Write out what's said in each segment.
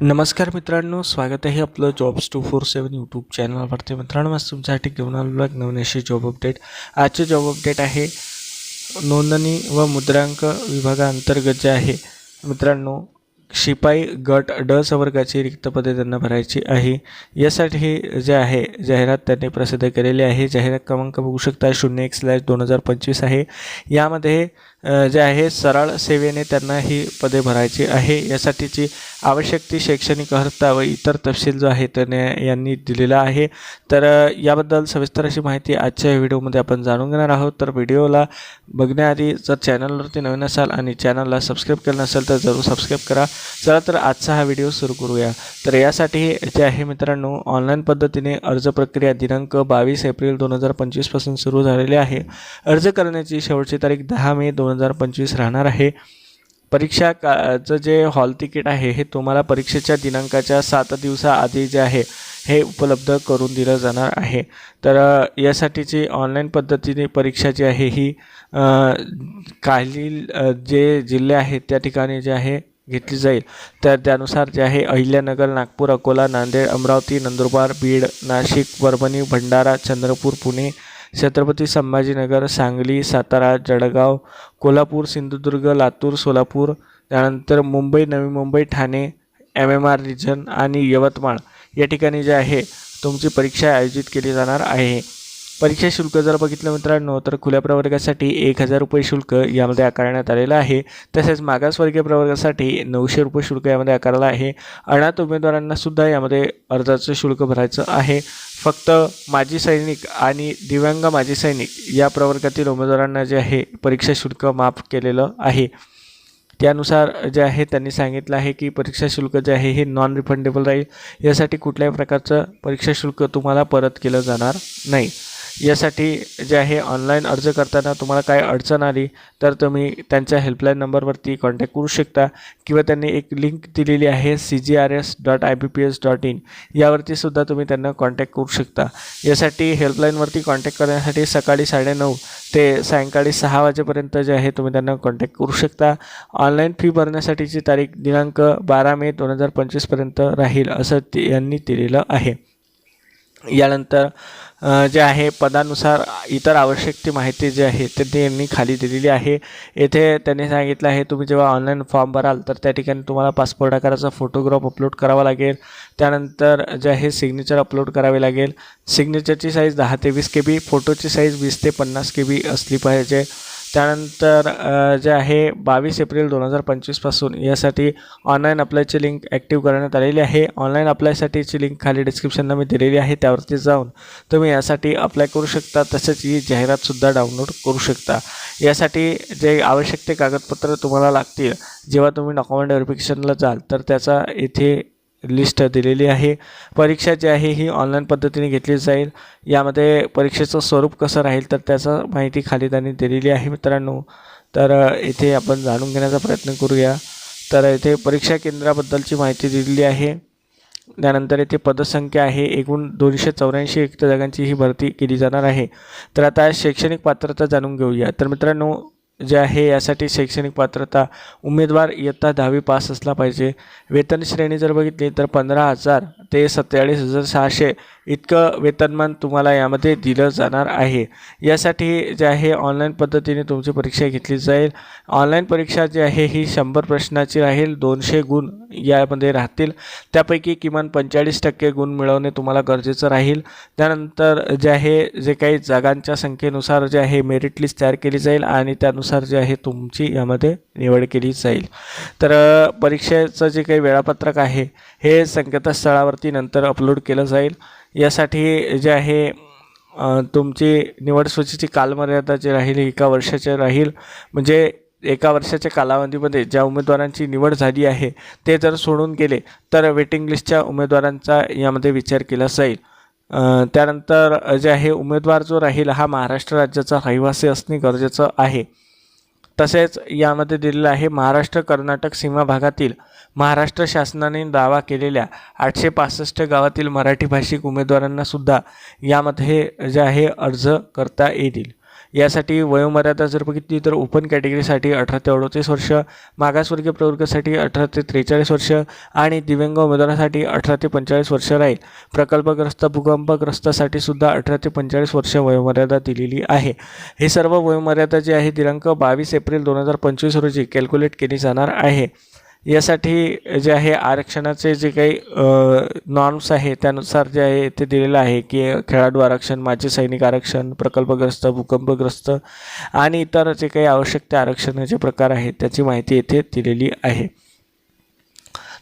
नमस्कार मित्रांनो स्वागत आहे आपलं jobs two four seven YouTube चॅनलवरती मित्रांनो आज तुमच्यासाठी घेऊन आलेलो एक नवीन अशी जॉब अपडेट आजचे जॉब अपडेट आहे नोंदणी व मुद्रांक विभागाअंतर्गत जे आहे मित्रांनो शिपाई गट ड संवर्गाची रिक्त पदे त्यांना भरायची आहे. यासाठी हे जे आहे जाहिरात त्यांनी प्रसिद्ध केलेली आहे. जाहिरात क्रमांक बघू शकता शून्य एक स्लॅश दोन हजार पंचवीस आहे. यामध्ये जे आहे सरळ सेवेने त्यांना ही पदे भरायची आहे. यासाठीची आवश्यक ती शैक्षणिक अर्हता व इतर तपशील जो आहे त्याने यांनी दिलेला आहे. तर याबद्दल सविस्तर अशी माहिती आजच्या व्हिडिओमध्ये आपण जाणून घेणार आहोत. तर व्हिडिओला बघण्याआधी जर चॅनलवरती नवीन असाल आणि चॅनलला सबस्क्राईब केलं नसेल तर जरूर सबस्क्राईब करा. चला तर आजचा हा व्हिडिओ सुरू करूया. तर यासाठी जे आहे मित्रांनो ऑनलाईन पद्धतीने अर्ज प्रक्रिया दिनांक बावीस एप्रिल दोन हजार पंचवीसपासून सुरू झालेली आहे. अर्ज करण्याची शेवटची तारीख दहा मे दोन हजार पंचवीस राहणार आहे. परीक्षा काचं जे हॉल तिकीट आहे हे तुम्हाला परीक्षेच्या दिनांकाच्या सात दिवसाआधी जे आहे हे उपलब्ध करून दिलं जाणार आहे. तर यासाठीची ऑनलाईन पद्धतीने परीक्षा जी आहे ही काही जे जिल्हे आहेत त्या ठिकाणी जे आहे घेतली जाईल. तर त्यानुसार जे आहे अहिल्यानगर नागपूर अकोला नांदेड अमरावती नंदुरबार बीड नाशिक परभणी भंडारा चंद्रपूर पुणे छत्रपती संभाजीनगर सांगली सातारा जळगाव कोल्हापूर सिंधुदुर्ग लातूर सोलापूर त्यानंतर Mumbai Navi Mumbai Thane M M R region आणि यवतमाळ. या ठिकाणी जे आहे तुमची परीक्षा आयोजित केली जाणार आहे. परीक्षा शुल्क जर बघितलं मित्रांनो तर खुल्या प्रवर्गासाठी एक हजार रुपये शुल्क यामध्ये आकारण्यात आलेलं आहे. तसेच मागासवर्गीय प्रवर्गासाठी नऊशे रुपये शुल्क यामध्ये आकारलं आहे. अनाथ उमेदवारांना सुद्धा यामध्ये अर्जाचं शुल्क भरायचं आहे. फक्त माजी सैनिक आणि दिव्यांग माजी सैनिक या प्रवर्गातील उमेदवारांना जे आहे परीक्षा शुल्क माफ केलेलं आहे. त्यानुसार जे आहे त्यांनी सांगितलं आहे की परीक्षा शुल्क जे आहे हे नॉन रिफंडेबल राहील. यासाठी कुठल्याही प्रकारचं परीक्षा शुल्क तुम्हाला परत केलं जाणार नाही. यासाठी जे आहे ऑनलाईन अर्ज करताना तुम्हाला काय अडचण आली तर तुम्ही त्यांच्या हेल्पलाईन नंबरवरती कॉन्टॅक्ट करू शकता किंवा त्यांनी एक लिंक दिलेली आहे C G R S dot I B P S dot in यावरती सुद्धा तुम्ही त्यांना कॉन्टॅक्ट करू शकता. यासाठी हेल्पलाईनवरती कॉन्टॅक्ट करण्यासाठी सकाळी साडेनऊ ते सायंकाळी सहा वाजेपर्यंत जे आहे तुम्ही त्यांना कॉन्टॅक्ट करू शकता. ऑनलाईन फी भरण्यासाठीची तारीख दिनांक बारा मे दोन हजार पंचवीसपर्यंत राहील असं ते यांनी दिलेलं आहे. यानंतर जे आहे पदानुसार इतर आवश्यक ती माहिती जी आहे ते त्यांनी खाली दिलेली आहे. येथे त्यांनी सांगितलं आहे तुम्ही जेव्हा ऑनलाईन फॉर्म भराल तर त्या ठिकाणी तुम्हाला पासपोर्ट आकाराचा फोटोग्राफ अपलोड करावा लागेल. त्यानंतर जे आहे सिग्नेचर अपलोड करावे लागेल. सिग्नेचरची साईज दहा ते वीस के बी फोटोची साईज वीस ते पन्नास के बी असली पाहिजे. त्यानंतर जे आहे बावीस एप्रिल दोन हजार पंचवीसपासून यासाठी ऑनलाईन अप्लायची लिंक ॲक्टिव्ह करण्यात आलेली आहे. ऑनलाईन अप्लायसाठीची लिंक खाली डिस्क्रिप्शनला मी दिलेली आहे. त्यावरती जाऊन तुम्ही यासाठी अप्लाय करू शकता. तसेच ही जाहिरातसुद्धा डाउनलोड करू शकता. यासाठी जे आवश्यक ते कागदपत्र तुम्हाला लागतील जेव्हा तुम्ही डॉक्युमेंट व्हेरिफिकेशनला जाल तर त्याचा इथे लिस्ट दिलेली आहे. परीक्षा जी आहे ही ऑनलाईन पद्धतीने घेतली जाईल. यामध्ये परीक्षेचं स्वरूप कसं राहील तर त्याचा माहिती खाली त्यांनी दिलेली आहे मित्रांनो. तर इथे आपण जाणून घेण्याचा प्रयत्न करूया. तर इथे परीक्षा केंद्राबद्दलची माहिती दिलेली आहे. त्यानंतर येथे पदसंख्या आहे एकूण दोनशे चौऱ्याऐंशी रिक्त जागांची ही भरती केली जाणार आहे. तर आता शैक्षणिक पात्रता जाणून घेऊया. तर मित्रांनो जे आहे यासाठी शैक्षणिक पात्रता उमेदवार इयत्ता दहावी पास असला पाहिजे. वेतन श्रेणी जर बघितली तर पंधरा हजार ते सत्तेचाळीस हजार सहाशे इतकं वेतनमान तुम्हाला यामध्ये दिलं जाणार आहे. यासाठी जे आहे ऑनलाईन पद्धतीने तुमची परीक्षा घेतली जाईल. ऑनलाईन परीक्षा जी आहे ही शंभर प्रश्नाची राहील दोनशे गुण यामध्ये राहतील. त्यापैकी किमान पंचेचाळीस टक्के गुण मिळवणे तुम्हाला गरजेचं राहील. त्यानंतर जे आहे जे काही जागांच्या संख्येनुसार जे आहे मेरिट लिस्ट तयार केली जाईल आणि त्यानुसार जे आहे तुमची यामध्ये निवड केली जाईल. तर परीक्षेचं जे काही वेळापत्रक आहे हे संकेतस्थळावरती नंतर अपलोड केलं जाईल. यासाठी जे आहे तुमची निवड सूचीची कालमर्यादा जी राहील एका वर्षाची राहील. म्हणजे एका वर्षाच्या कालावधीमध्ये ज्या उमेदवारांची निवड झाली आहे ते जर सोडून गेले तर वेटिंग लिस्टच्या उमेदवारांचा यामध्ये विचार केला जाईल. त्यानंतर जे आहे उमेदवार जो राहील हा महाराष्ट्र राज्याचा रहिवासी असणे गरजेचं आहे. तसेच यामध्ये दिलेलं आहे महाराष्ट्र कर्नाटक सीमा भागातील महाराष्ट्र शासनाने दावा केलेल्या आठशे पासष्ट गावातील मराठी भाषिक उमेदवारांना सुद्धा यामध्ये जे आहे अर्ज करता येतील. यासाठी वयोमर्यादा जर बघितली तर ओपन कॅटेगरीसाठी अठरा ते अडतीस वर्ष मागासवर्गीय प्रवर्गासाठी अठरा ते त्रेचाळीस वर्ष आणि दिव्यांग उमेदवारासाठी अठरा ते पंचेचाळीस वर्ष राहील. प्रकल्पग्रस्त भूकंपग्रस्तासाठी सुद्धा अठरा ते पंचेचाळीस वर्ष वयोमर्यादा दिलेली आहे. हे सर्व वयोमर्यादा जी आहे दिनांक बावीस एप्रिल दोन हजार पंचवीस रोजी कॅल्क्युलेट केली जाणार आहे. यासाठी जे आहे आरक्षणाचे जे काही नॉर्म्स आहे त्यानुसार जे आहे ते दिलेलं आहे की खेळाडू आरक्षण माजी सैनिक आरक्षण प्रकल्पग्रस्त भूकंपग्रस्त आणि इतर जे काही आवश्यक ते आरक्षणाचे प्रकार आहेत त्याची माहिती येथे दिलेली आहे.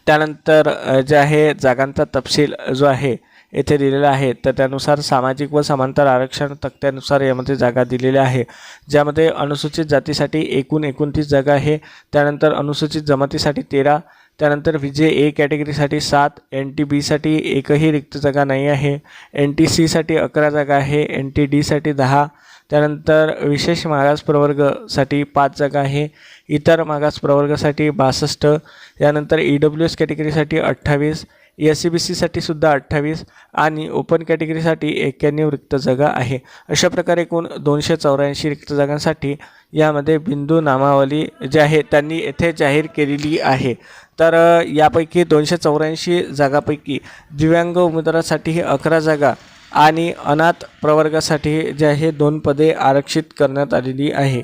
त्यानंतर जे आहे जागांचा तपशील जो आहे येथे दिलेल्या आहे. तर त्यानुसार सामाजिक व समांतर आरक्षण तक्त्यानुसार यामध्ये जागा दिलेल्या आहे. ज्यामध्ये अनुसूचित जातीसाठी एकूण एकोणतीस जागा आहे. त्यानंतर अनुसूचित जमातीसाठी तेरा त्यानंतर विजय ए कॅटेगरीसाठी सात एन टी बीसाठी एकही रिक्त जागा नाही आहे. एन टी सीसाठी अकरा जागा आहे. एन टी डीसाठी दहा त्यानंतर विशेष मागास प्रवर्गसाठी पाच जागा आहे. इतर मागास प्रवर्गासाठी बासष्ट यानंतर ई डब्ल्यू एस कॅटेगरीसाठी अठ्ठावीस एस सी बी सीसाठी सुद्धा अठ्ठावीस आणि ओपन कॅटेगरीसाठी एक्क्याण्णव रिक्त जागा आहे. अशा प्रकारे एकूण दोनशे चौऱ्याऐंशी रिक्त जागांसाठी यामध्ये बिंदू नामावली जे आहे त्यांनी येथे जाहीर केलेली आहे. तर यापैकी दोनशे चौऱ्याऐंशी जागापैकी दिव्यांग उमेदवारासाठी ही अकरा जागा आणि अनाथ प्रवर्गासाठी जे आहे दोन पदे आरक्षित करण्यात आलेली आहे.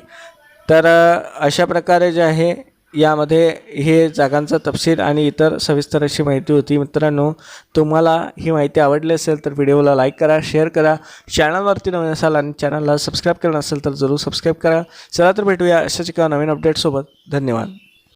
तर अशा प्रकारे जे आहे यामध्ये हे जागांचा तपशील आणि इतर सविस्तर अशी माहिती होती. मित्रांनो तुम्हाला ही माहिती आवडली असेल तर व्हिडिओला लाईक करा शेअर करा. चॅनलवरती नवीन असाल आणि चॅनलला सबस्क्राईब करणं असेल तर जरूर सबस्क्राईब करा. चला तर भेटूया अशाच एका नवीन अपडेटसोबत धन्यवाद.